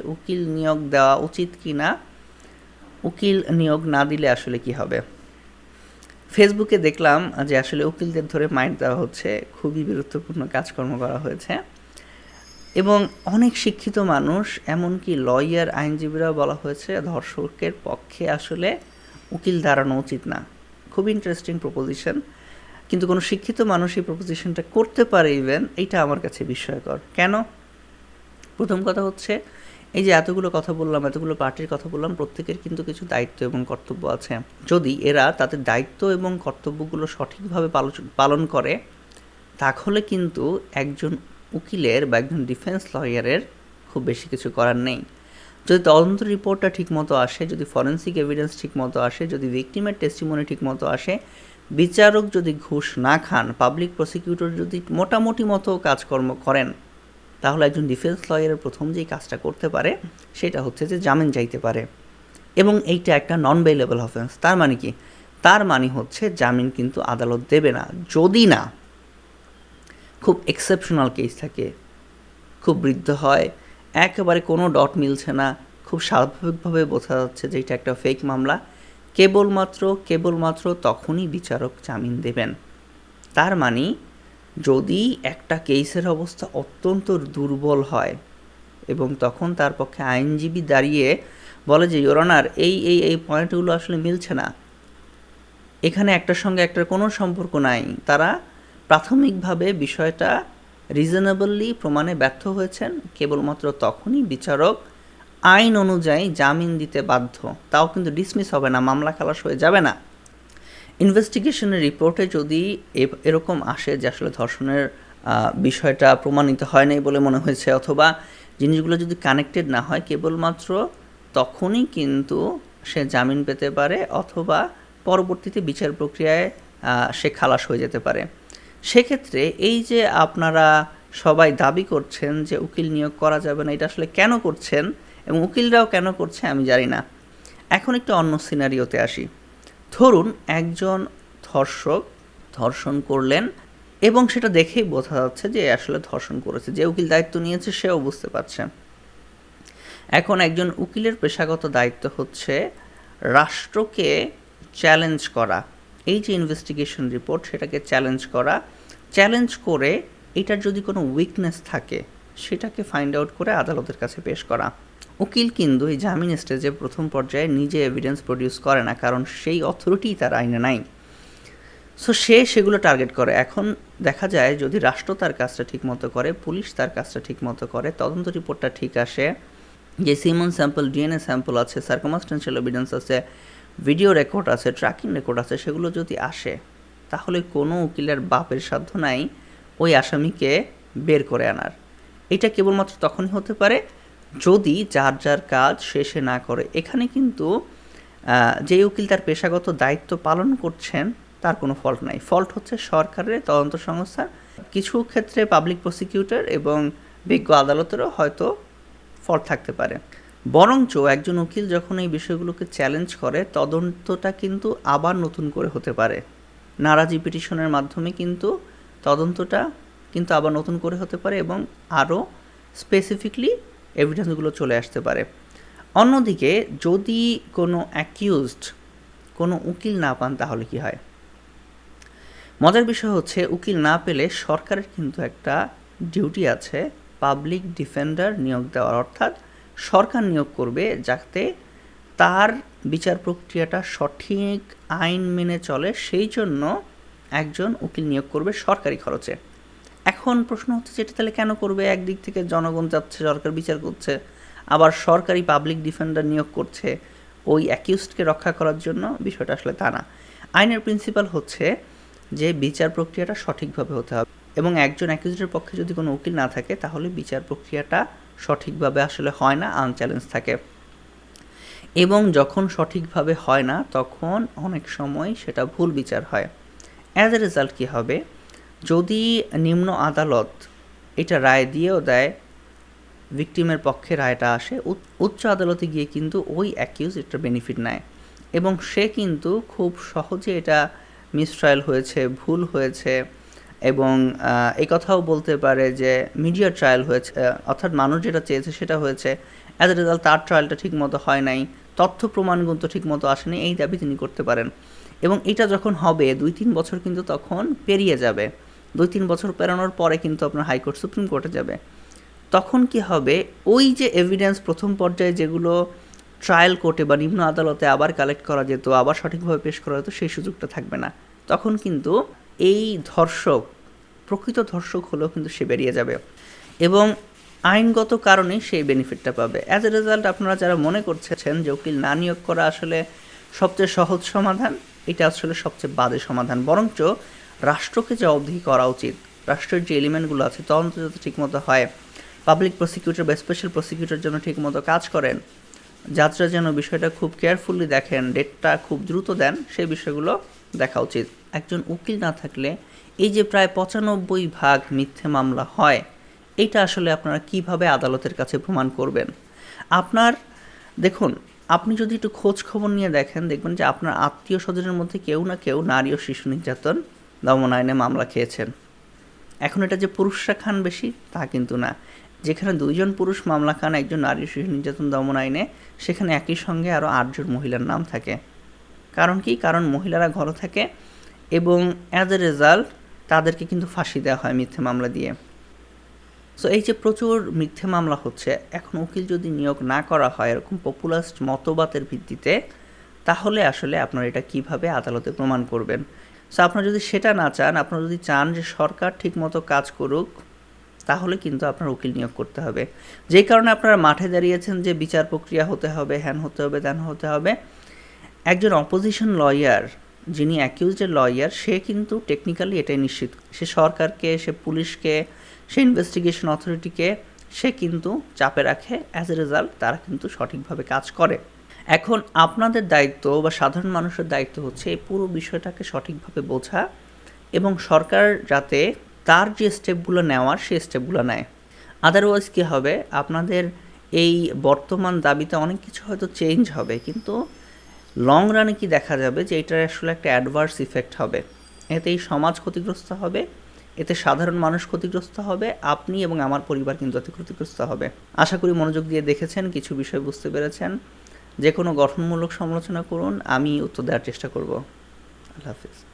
উকিল নিয়োগ দেওয়া উচিত কি না উকিল নিয়োগ না দিলে আসলে কি হবে? ফেসবুকে দেখলাম যে আসলে উকিলদের ধরে মাইন্ড দেওয়া হচ্ছে, খুবই গুরুত্বপূর্ণ কাজকর্ম করা হয়েছে। এবং অনেক শিক্ষিত মানুষ, এমনকি লয়ার আইনজীবীরাও বলা হয়েছে ধর্ষকের পক্ষে আসলে উকিল দাঁড়ানো উচিত না। খুব ইন্টারেস্টিং প্রপোজিশন কিন্তু কোনো শিক্ষিত মানুষ এই প্রপোজিশনটা করতে পারে ইভেন এইটা আমার কাছে বিস্ময়কর। কেন? প্রথম কথা হচ্ছে এই যে এতগুলো কথা বললাম, এতগুলো পার্টির কথা বললাম, প্রত্যেকের কিন্তু কিছু দায়িত্ব এবং কর্তব্য আছে। যদি এরা তাদের দায়িত্ব এবং কর্তব্যগুলো সঠিকভাবে পালন করে, তাহলে কিন্তু একজন উকিলের বা একজন ডিফেন্স লয়ারের খুব বেশি কিছু করার নেই। যদি তদন্ত রিপোর্টটা ঠিকমতো আসে, যদি ফরেন্সিক এভিডেন্স ঠিকমতো আসে, যদি ভিকটিমের টেস্টিমনি ঠিকমতো আসে, বিচারক যদি ঘুষ না খান পাবলিক প্রসিকিউটর যদি মোটামুটি মতো কাজকর্ম করেন তাহলে একজন ডিফেন্স লয়ারের প্রথম যেই কাজটা করতে পারে, সেটা হচ্ছে যে জামিন চাইতে পারে। এবং এইটা একটা নন বেলেবল অফেন্স তার মানে কি? তার মানে হচ্ছে জামিন কিন্তু আদালত দেবে না। যদি না, খুব এক্সেপশনাল কেস থাকে, খুব বৃদ্ধ হয়, একেবারে কোনো ডট মিলছে না, খুব স্বাভাবিকভাবে বোঝা যাচ্ছে যে এটা একটা ফেক মামলা, কেবলমাত্র কেবলমাত্র তখনই বিচারক জামিন দেবেন। তার মানে যদি একটা কেসের অবস্থা অত্যন্ত দুর্বল হয় এবং তখন তার পক্ষে আইনজীবী দাঁড়িয়ে বলে যে ইয়োরনার এই এই এই পয়েন্টগুলো আসলে মিলছে না। এখানে একটার সঙ্গে একটার কোনো সম্পর্ক নাই। তারা প্রাথমিকভাবে বিষয়টা রিজনেবলি প্রমাণে ব্যর্থ হয়েছেন। কেবলমাত্র তখনই বিচারক আইন অনুযায়ী জামিন দিতে বাধ্য। তাও কিন্তু ডিসমিস হবে না, মামলা খালাস হয়ে যাবে না। ইনভেস্টিগেশনের রিপোর্টে যদি এরকম আসে যে আসলে ধর্ষণের বিষয়টা প্রমাণিত হয় নাই বলে মনে হয়েছে, অথবা জিনিসগুলো যদি কানেক্টেড না হয় কেবলমাত্র তখনই কিন্তু সে জামিন পেতে পারে, অথবা পরবর্তীতে বিচার প্রক্রিয়ায় সে খালাস হয়ে যেতে পারে। সেক্ষেত্রে এই যে আপনারা সবাই দাবি করছেন যে উকিল নিয়োগ করা যাবে না, এটা আসলে কেন করছেন এবং উকিলরাও কেন করছে আমি জানি না। এখন একটু অন্য সিনারিওতে আসি। ধরুন একজন ধর্ষক ধর্ষণ করলেন এবং সেটা দেখেই বোঝা যাচ্ছে যে আসলে ধর্ষণ করেছে, যে উকিল দায়িত্ব নিয়েছে সেও বুঝতে পারছে। এখন একজন উকিলের পেশাগত দায়িত্ব হচ্ছে রাষ্ট্রকে চ্যালেঞ্জ করা। এই যে ইনভেস্টিগেশন রিপোর্ট সেটাকে চ্যালেঞ্জ করা, চ্যালেঞ্জ করে এটার যদি কোনো উইকনেস থাকে, সেটাকে ফাইন্ড আউট করে আদালতের কাছে পেশ করা। উকিল কিন্তু এই জামিন স্টেজে প্রথম পর্যায়ে নিজে এভিডেন্স প্রডিউস করে না, কারণ সেই অথরিটি তার আইনে নাই। সো সে সেগুলো টার্গেট করে। এখন দেখা যায় যদি রাষ্ট্র তার কাজটা ঠিক মতো করে, পুলিশ তার কাজটা ঠিক মতো করে, তদন্ত রিপোর্টটা ঠিক আসে, যে সিমন স্যাম্পল ডিএনএ স্যাম্পল আছে সার্কমাস্টেন্সিয়াল এভিডেন্স আছে ভিডিও রেকর্ড আছে ট্র্যাকিং রেকর্ড আছে, সেগুলো যদি আসে, তাহলে কোনো উকিলের বাপের সাধ্য নাই ওই আসামিকে বের করে আনার। এটা কেবলমাত্র তখনই হতে পারে যদি যার যার কাজ শেষে না করে, এখানে কিন্তু যে উকিল তার পেশাগত দায়িত্ব পালন করছেন, তার কোনো ফল্ট নাই। ফল্ট হচ্ছে সরকারের তদন্ত সংস্থার কিছু ক্ষেত্রে পাবলিক প্রসিকিউটর এবং বিজ্ঞ আদালতেরও হয়তো ফল্ট থাকতে পারে। বরঞ্চ একজন উকিল যখন এই বিষয়গুলোকে চ্যালেঞ্জ করে, তদন্তটা কিন্তু আবার নতুন করে হতে পারে। নারাজি পিটিশনের মাধ্যমে কিন্তু তদন্তটা কিন্তু আবার নতুন করে হতে পারে এবং আরও স্পেসিফিকলি এভিডেন্সগুলো চলে আসতে পারে। অন্যদিকে, যদি কোনো অ্যাকিউজড কোনো উকিল না পান, তাহলে কি হয়? মজার বিষয় হচ্ছে, উকিল না পেলে সরকারের কিন্তু একটা ডিউটি আছে পাবলিক ডিফেন্ডার নিয়োগ দেওয়ার। অর্থাৎ সরকার নিয়োগ করবে যাতে তার বিচার প্রক্রিয়াটা সঠিক আইন মেনে চলে, সেই জন্য একজন উকিল নিয়োগ করবে সরকারি খরচে। এখন প্রশ্ন হচ্ছে যেটা তাহলে কেন করবে? একদিক থেকে জনগণ যাচ্ছে সরকার বিচার করছে, আবার সরকারি পাবলিক ডিফেন্ডার নিয়োগ করছে ওই অ্যাকিউজডকে রক্ষা করার জন্য? বিষয়টা আসলে তা না। আইনের প্রিন্সিপাল হচ্ছে যে বিচার প্রক্রিয়াটা সঠিকভাবে হতে হবে এবং একজন অ্যাকিউজের পক্ষে যদি কোনো উকিল না থাকে, তাহলে বিচার প্রক্রিয়াটা সঠিকভাবে আসলে হয় না আনচ্যালেঞ্জ থাকে। এবং যখন সঠিকভাবে হয় না, তখন অনেক সময় সেটা ভুল বিচার হয়। অ্যাজ এ রেজাল্ট কী হবে? যদি নিম্ন আদালত এটা রায় দিয়েও দেয় ভিকটিমের পক্ষে রায়টা আসে উচ্চ আদালতে গিয়ে কিন্তু ওই অ্যাকিউজ এটা বেনিফিট নেয়। এবং সে কিন্তু খুব সহজে এটা মিসট্রায়াল হয়েছে, ভুল হয়েছে এবং এই কথাও বলতে পারে যে মিডিয়া ট্রায়াল হয়েছে অর্থাৎ মানুষ যেটা চেয়েছে সেটা হয়েছে। অ্যাজ এ রেজাল্ট তার ট্রায়ালটা ঠিকমতো হয় নাই, তথ্য প্রমাণগুলো ঠিকমতো আসেনি, এই দাবি তিনি করতে পারেন। এবং এটা যখন হবে দুই তিন বছর কিন্তু তখন পেরিয়ে যাবে। দুই তিন বছর পেরানোর পরে কিন্তু আপনার হাইকোর্ট, সুপ্রিম কোর্টে যাবে। তখন কি হবে? ওই যে এভিডেন্স প্রথম পর্যায়ে যেগুলো ট্রায়াল কোর্টে বা নিম্ন আদালতে আবার কালেক্ট করা যেত, আবার সঠিকভাবে পেশ করা যেত, সেই সুযোগটা থাকবে না। তখন কিন্তু এই ধর্ষক, প্রকৃত ধর্ষক হলেও কিন্তু সে বেরিয়ে যাবে এবং আইনগত কারণে সেই বেনিফিটটা পাবে। অ্যাজ এ রেজাল্ট আপনারা যারা মনে করছেন যে উকিল না নিয়োগ করা আসলে সবচেয়ে সহজ সমাধান, এটা আসলে সবচেয়ে বাদে সমাধান। বরঞ্চ রাষ্ট্রকে জবাবদিহি করা উচিত, রাষ্ট্রের যে এলিমেন্টগুলো আছে, তদন্ত যাতে ঠিকমতো হয়, পাবলিক প্রসিকিউটর বা স্পেশাল প্রসিকিউটর যেন ঠিকমতো কাজ করেন, যাত্রা যেন বিষয়টা খুব কেয়ারফুলি দেখেন ডেটটা খুব দ্রুত দেন, সেই বিষয়গুলো দেখা উচিত। একজন উকিল না থাকলে এই যে প্রায় পঁচানব্বই ভাগ মিথ্যে মামলা হয় এটা আসলে আপনারা কীভাবে আদালতের কাছে প্রমাণ করবেন? আপনার, দেখুন, আপনি যদি একটু খোঁজ খবর নিয়ে দেখেন, দেখবেন যে আপনার আত্মীয় স্বজনের মধ্যে কেউ না কেউ নারী ও শিশু নির্যাতন দমন আইনে মামলা খেয়েছেন। এখন এটা যে পুরুষরা খান বেশি, তা কিন্তু না। যেখানে দুইজন পুরুষ মামলা খান, একজন নারী শিশু নির্যাতন দমন আইনে সেখানে একই সঙ্গে আরও আটজন মহিলার নাম থাকে। কারণ কি? কারণ মহিলারা ঘরে থাকে এবং অ্যাজ এ রেজাল্ট তাদেরকে কিন্তু ফাঁসি দেওয়া হয় মিথ্যে মামলা দিয়ে। সো এই যে প্রচুর মিথ্যে মামলা হচ্ছে, এখন উকিল যদি নিয়োগ না করা হয় এরকম পপুলাস্ট মতবাদের ভিত্তিতে, তাহলে আসলে আপনারা এটা কীভাবে আদালতে প্রমাণ করবেন? সো আপনারা যদি সেটা না চান, আপনারা যদি চান যে সরকার ঠিকমতো কাজ করুক, তাহলে কিন্তু আপনার উকিল নিয়োগ করতে হবে। যেই কারণে আপনারা মাঠে দাঁড়িয়েছেন যে বিচার প্রক্রিয়া হতে হবে, হ্যান হতে হবে, ত্যান হতে হবে। একজন অপোজিশন লয়ার যিনি অ্যাকিউজের লয়ার সে কিন্তু টেকনিক্যালি এটাই নিশ্চিত। সে সরকারকে, সে পুলিশকে, সে ইনভেস্টিগেশন অথরিটিকে সে কিন্তু চাপে রাখে। অ্যাজ এ রেজাল্ট তারা কিন্তু সঠিকভাবে কাজ করে। এখন আপনাদের দায়িত্ব বা সাধারণ মানুষের দায়িত্ব হচ্ছে এই পুরো বিষয়টাকে সঠিকভাবে বোঝা এবং সরকার যাতে তার যে স্টেপগুলো নেওয়ার সেই স্টেপগুলো নেয়। আদারওয়াইজ কী হবে? আপনাদের এই বর্তমান দাবিতে অনেক কিছু হয়তো চেঞ্জ হবে, কিন্তু লং রানে কি দেখা যাবে যে এটার আসলে একটা অ্যাডভার্স ইফেক্ট হবে। এতে এই সমাজ ক্ষতিগ্রস্ত হবে, এতে সাধারণ মানুষ ক্ষতিগ্রস্ত হবে, আপনি এবং আমার পরিবার কিন্তু এতে ক্ষতিগ্রস্ত হবে। আশা করি মনোযোগ দিয়ে দেখেছেন, কিছু বিষয় বুঝতে পেরেছেন। যে কোনো গঠনমূলক সমালোচনা করুন আমি উত্তর দেওয়ার চেষ্টা করব। আল্লাহ হাফিজ।